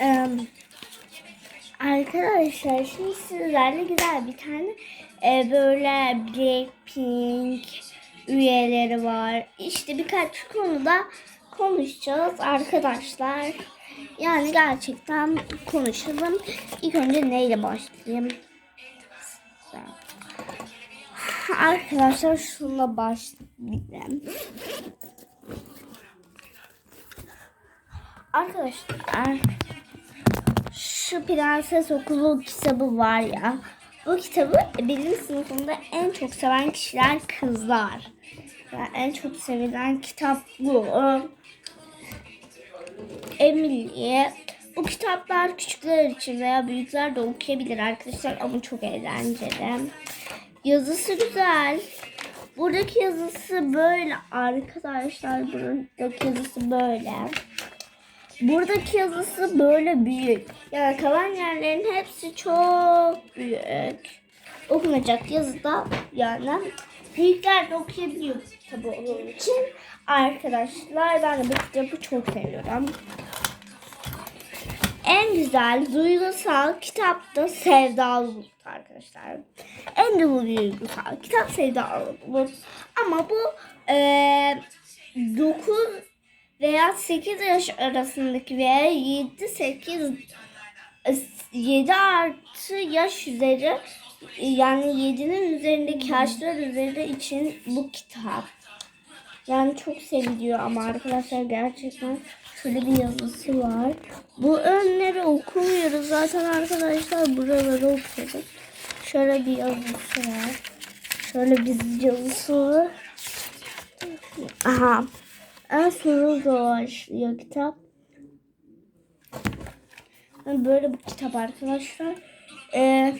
Ee, arkadaşlar şimdi sizlerle güzel bir tane e, böyle Blackpink üyeleri var. İşte birkaç konuda konuşacağız arkadaşlar. Yani gerçekten konuşalım. İlk önce neyle başlayayım? Arkadaşlar şununla başlayayım. Arkadaşlar şu Prenses Okulu kitabı var ya. Bu kitabı bilim sınıfında en çok seven kişiler kızlar. Yani en çok sevilen kitap bu. Emily. Bu kitaplar küçükler için veya büyükler de okuyabilir arkadaşlar ama çok eğlenceli. Yazısı güzel. Buradaki yazısı böyle arkadaşlar. Buradaki yazısı böyle. Buradaki yazısı böyle büyük. Yani kalan yerlerin hepsi çok büyük. Okunacak yazı da yani büyükler de okuyabiliyor kitabı onun için. Arkadaşlar ben de bu kitabı çok seviyorum. En güzel duygusal kitap da Sevdalı Bulut arkadaşlar. En duygusal kitap Sevdalı Bulut. Ama bu eee 9 veya 8 yaş arasındaki veya 7 8 7 artı yaş üzeri yani 7'nin üzerindeki yaşlar üzeri için bu kitap. Yani çok seviliyor ama arkadaşlar gerçekten şöyle bir yazısı var. Bu önleri okumuyoruz zaten arkadaşlar buraları okuyoruz. Şöyle bir yazısı var. Şöyle bir yazısı var. Aha. En sonu da başlıyor kitap. Böyle bir kitap arkadaşlar. Ee,